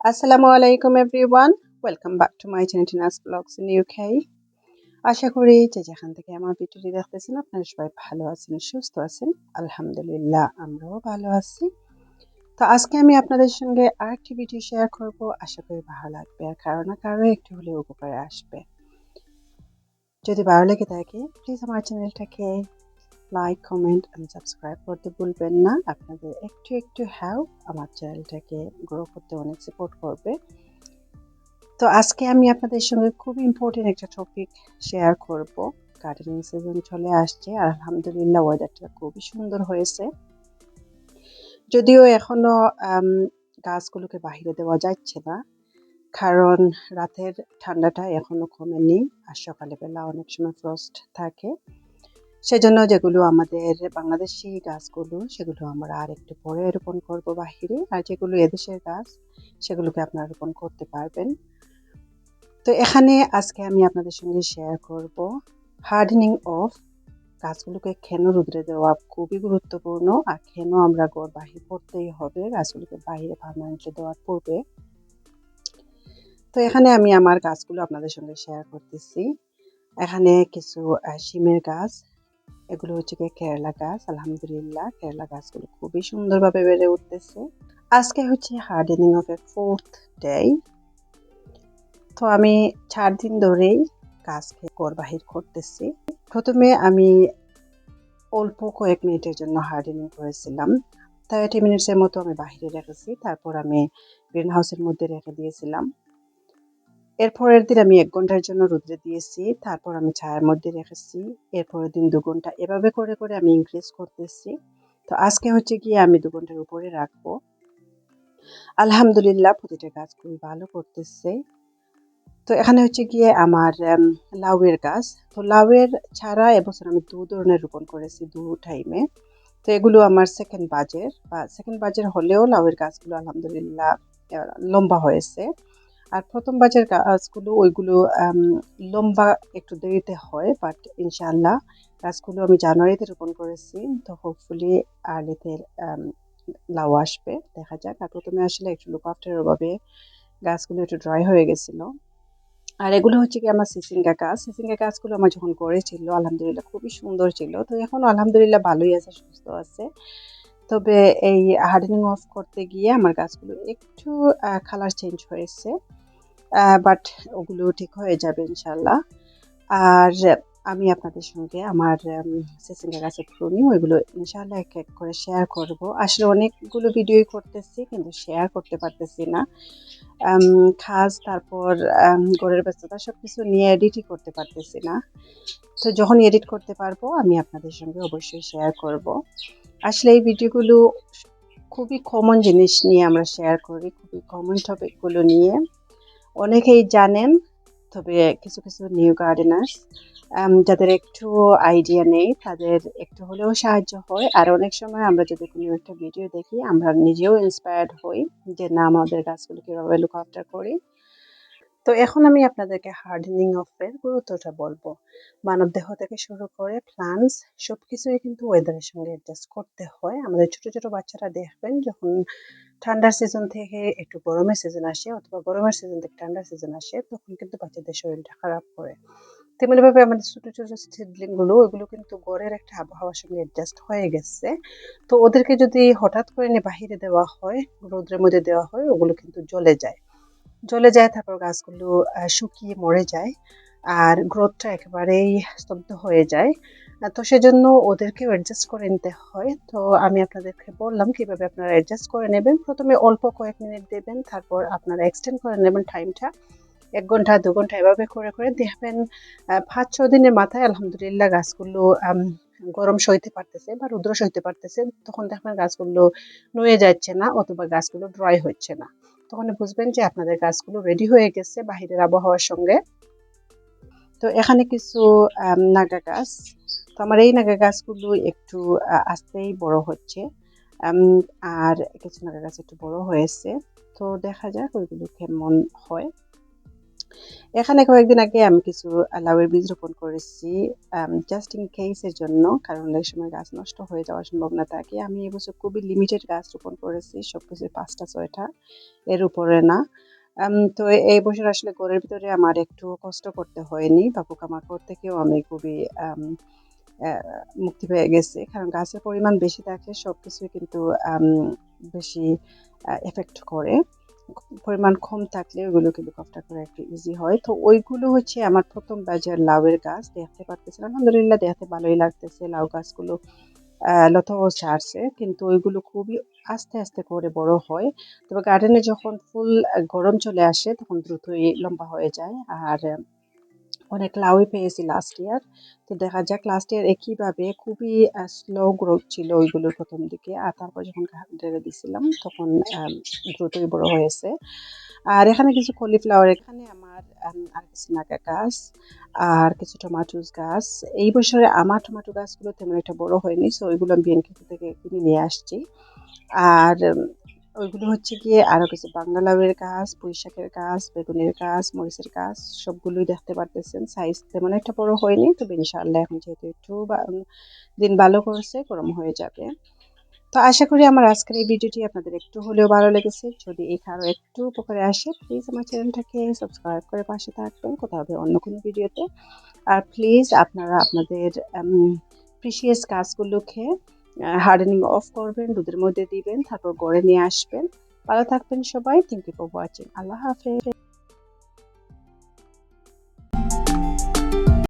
আসসালামু আলাইকুম everyone welcome back to my channel blogs in UK আশা করি যে যেখান থেকে আমার ভিডিওটি দেখতেছেন, আপনারা সবাই ভালো আছেন, সুস্থ আছেন। আলহামদুলিল্লাহ, আমরাও ভালো আছি। তো আজকে আমি আপনাদের সঙ্গে আরেকটি ভিডিও শেয়ার করব। আশা করি ভালো লাগবে। আর কারও না কারও একটু হলেও উপকারে আসবে। যদি ভালো লেগে থাকে প্লিজ আমার চ্যানেলটাকে লাইক কমেন্ট অ্যান্ড সাবস্ক্রাইব করতে ভুলবেন না। আপনাদের একটু একটু হেল্প আমার চ্যানেলটাকে গ্রো করতে অনেক সাপোর্ট করবে। তো আজকে আমি আপনাদের সঙ্গে খুব ইম্পর্টেন্ট একটা টপিক শেয়ার করব। গার্ডেনিং সিজন চলে আসছে আর আলহামদুলিল্লাহ ওয়েদারটা খুবই সুন্দর হয়েছে। যদিও এখনও গাছগুলোকে বাহিরে দেওয়া যাচ্ছে না, কারণ রাতের ঠান্ডাটা এখনও কমেনি, আর সকালবেলা অনেক সময় ফ্রস্ট থাকে। সেজন্য যেগুলো আমাদের বাংলাদেশি গাছগুলো, সেগুলো আমরা আর একটু পরে রোপণ করব বাহিরে। আর যেগুলো এদেশের গাছ, সেগুলোকে আপনারা রোপণ করতে পারবেন। তো এখানে আজকে আমি আপনাদের সঙ্গে শেয়ার করব হার্ডেনিং অফ গাছগুলোকে কেন রুদ্রে দেওয়া খুবই গুরুত্বপূর্ণ আর কেন আমরা গড় বাহির করতেই হবে, গাছগুলোকে বাহিরে পারমানেন্টলি দেওয়ার পূর্বে। তো এখানে আমি আমার গাছগুলো আপনাদের সঙ্গে শেয়ার করতেছি। এখানে কিছু শিমের গাছ এগুলো হচ্ছে গিয়ে কেরালা গাছ, আলহামদুলিল্লাহ। কেরালা গাছগুলো খুবই সুন্দরভাবে বেড়ে উঠতেছে। আজকে হচ্ছে hardening off a fourth day তো আমি চার দিন ধরেই গাছকে কর বাহির করতেছি। প্রথমে আমি অল্প কয়েক মিনিটের জন্য হার্ডেনিং করেছিলাম। থার্টি মিনিটসের মতো আমি বাহিরে রেখেছি। তারপর আমি গ্রিন হাউসের মধ্যে রেখে দিয়েছিলাম। এরপরের দিন আমি এক ঘণ্টার জন্য রুদ্রে দিয়েছি, তারপর আমি ছায়ার মধ্যে রেখেছি। এরপরের দিন দু ঘণ্টা এভাবে করে করে আমি ইনক্রিজ করতেছি। তো আজকে হচ্ছে গিয়ে আমি দু ঘণ্টার উপরে রাখব। আলহামদুলিল্লাহ, প্রতিটা গাছ খুবই ভালো করতেছে। তো এখানে হচ্ছে গিয়ে আমার লাউয়ের গাছ। তো লাউয়ের ছাড়া এবছর আমি দু ধরনের রোপণ করেছি, দু টাইমে তো এগুলো আমার সেকেন্ড বাজের বা সেকেন্ড বাজের হলেও লাউয়ের গাছগুলো আলহামদুলিল্লাহ লম্বা হয়েছে। আর প্রথম বাজের গাছগুলো ওইগুলো লম্বা একটু দেরিতে হয় বাট ইনশাল্লাহ গাছগুলো আমি জানুয়ারিতে রোপণ করেছি, তো হোপফুলি আর্লিতে লাউ আসবে, দেখা যাক। আর প্রথমে আসলে একটু লুক আফটার অভাবে গাছগুলো একটু ড্রাই হয়ে গেছিল। আর এগুলো হচ্ছে কি আমার সিসিঙ্গা গাছ সিসিঙ্গা গাছগুলো আমার যখন করেছিল, আলহামদুলিল্লাহ খুবই সুন্দর ছিল। তো এখন আলহামদুলিল্লাহ ভালোই আছে, সুস্থ আছে। তবে এই হার্ডেনিং অফ করতে গিয়ে আমার গাছগুলো একটু কালার চেঞ্জ হয়েছে। বাট ওগুলো ঠিক হয়ে যাবে ইনশাল্লাহ আর আমি আপনাদের সঙ্গে আমার সেসিঙ্গা গাছের প্রুনিং ওইগুলো ইনশাল্লাহ এক এক করে শেয়ার করব। আসলে অনেকগুলো ভিডিওই করতেছি, কিন্তু শেয়ার করতে পারতেছি না। খাস তারপর গড়ের ব্যস্ততা সব কিছু নিয়ে এডিটই করতে পারতেছি না। তো যখন এডিট করতে পারব, আমি আপনাদের সঙ্গে অবশ্যই শেয়ার করব। আসলে এই ভিডিওগুলো খুবই কমন জিনিস নিয়ে আমরা শেয়ার করি, খুবই কমন টপিকগুলো নিয়ে। অনেকেই জানেন, তবে কিছু কিছু নিউ গার্ডেনার্স যাদের একটু আইডিয়া নেই, তাদের একটু হলেও সাহায্য হয়। আর অনেক সময় আমরা যদি কোনো একটা ভিডিও দেখি, আমরা নিজেও ইন্সপায়ার্ড হই যে, না আমাদের গাছগুলো কীভাবে লুক আফটার করি। তো এখন আমি আপনাদেরকে হার্ডেনিং অফের গুরুত্বটা বলব। মানব দেহ থেকে শুরু করে প্লান্টস সব কিছুই কিন্তু ওয়েদারের সঙ্গে অ্যাডজাস্ট করতে হয়। আমাদের ছোট ছোট বাচ্চারা দেখবেন যখন ঠান্ডার সিজন থেকে একটু গরমের সিজন আসে অথবা গরমের সিজন থেকে ঠান্ডার সিজন আসে, তখন কিন্তু বাচ্চাদের শরীরটা খারাপ করে। তেমনিভাবে আমাদের ছোটো ছোটো সিডলিংগুলো ওইগুলো কিন্তু গড়ের একটা আবহাওয়ার সঙ্গে অ্যাডজাস্ট হয়ে গেছে। তো ওদেরকে যদি হঠাৎ করে নিয়ে বাহিরে দেওয়া হয়, রোদ্রের মধ্যে দেওয়া হয়, ওগুলো কিন্তু জ্বলে যায়। জ্বলে যায়, তারপর গাছগুলো শুকিয়ে মরে যায় আর গ্রোথটা একেবারেই স্তব্ধ হয়ে যায়। তো সেজন্য ওদেরকেও অ্যাডজাস্ট করে নিতে হয়। তো আমি আপনাদেরকে বললাম কীভাবে আপনারা অ্যাডজাস্ট করে নেবেন। প্রথমে অল্প কয়েক মিনিট দেবেন, তারপর আপনারা এক্সটেন্ড করে নেবেন টাইমটা এক ঘণ্টা, দু ঘণ্টা এভাবে করে করে দেখবেন পাঁচ ছ দিনের মাথায় আলহামদুলিল্লাহ গাছগুলো গরম সইতে পারতেছে বা রুদ্র সইতে পারতেছে। তখন দেখবেন গাছগুলো নুয়ে যাচ্ছে না অথবা গাছগুলো ড্রাই হচ্ছে না। তখন বুঝবেন যে আপনাদের গাছগুলো রেডি হয়ে গেছে বাহিরের আবহাওয়ার সঙ্গে। তো এখানে কিছু নাগা গাছ। তো আমার এই নাগা গাছগুলো একটু আস্তেই বড় হচ্ছে। আর কিছু নাগা গাছ একটু বড় হয়েছে। তো দেখা যাক ওইগুলো কেমন হয়। এখানে কয়েকদিন আগে আমি কিছু লাউয়ের বীজ রোপণ করেছি জাস্ট ইন কেসের জন্য, কারণ এই সময় গাছ নষ্ট হয়ে যাওয়ার সম্ভাবনা থাকে। আমি এবছর খুবই লিমিটেড গাছ রোপণ করেছি সব কিছু পাঁচটা, ছয়টা, এর উপরে না। তো এই বছর আসলে ঘরের ভিতরে আমার একটু কষ্ট করতে হয়নি বা পোকামাকড় থেকেও আমি খুবই মুক্তি পেয়ে গেছি। কারণ গাছের পরিমাণ বেশি থাকে সব কিছুই কিন্তু বেশি এফেক্ট করে। পরিমাণ কম থাকলে ওইগুলো কিন্তু কফটা করা একটু ইজি হয়। তো ওইগুলো হচ্ছে আমার প্রথম বাজার লাউয়ের গাছ, দেখতে পারতেছে আলহামদুলিল্লাহ দেখতে ভালোই লাগতেছে লাউ গাছগুলো। লতাও ছাড়ছে, কিন্তু ওইগুলো খুবই আস্তে আস্তে করে বড় হয়। তবে গার্ডেনে যখন ফুল গরম চলে আসে, তখন দ্রুতই লম্বা হয়ে যায়। আর অনেক লাউই পেয়েছি লাস্ট ইয়ার তো দেখা যাক লাস্ট ইয়ার একইভাবে খুবই স্লো গ্রোথ ছিল ওইগুলোর প্রথম দিকে। আর তারপর যখন ঢেলে দিছিলাম, তখন দ্রুতই বড় হয়েছে। আর এখানে কিছু কলিফ্লাওয়ার এখানে আমার আর কিছু নাগা গাছ, আর কিছু টমাটোস গাছ। এই বছরে আমার টমাটো গাছগুলো তেমন একটা বড় হয়নি সো ওইগুলো আমি বিএনকে থেকে কিনে নিয়ে আসছি। আর ওইগুলো হচ্ছে গিয়ে আরও কিছু বাংলা লাউয়ের গাছ পুঁই শাকের গাছ বেগুনের গাছ মরিচের গাছ সবগুলোই দেখতে পারতেছেন। সাইজ তেমন একটা বড় হয়নি, তবে ইনশাআল্লাহ এখন যেহেতু একটু দিন ভালো করছে, গরম হয়ে যাবে। তো আশা করি আমার আজকের এই ভিডিওটি আপনাদের একটু হলেও ভালো লেগেছে। যদি এই কারও একটু উপকারে আসে প্লিজ আমার চ্যানেলটাকে সাবস্ক্রাইব করে পাশে থাকবেন। কোথাও হবে অন্য কোনো ভিডিওতে। আর প্লিজ আপনারা আপনাদের প্রিসিয়াস গাছগুলোকে হার্ডেনিং অফ করবেন, দুধের মধ্যে দিবেন, তারপর গড়ে নিয়ে আসবেন। ভালো থাকবেন সবাই। থ্যাংক ইউ ফর ওয়াচিং আল্লাহ হাফেজ।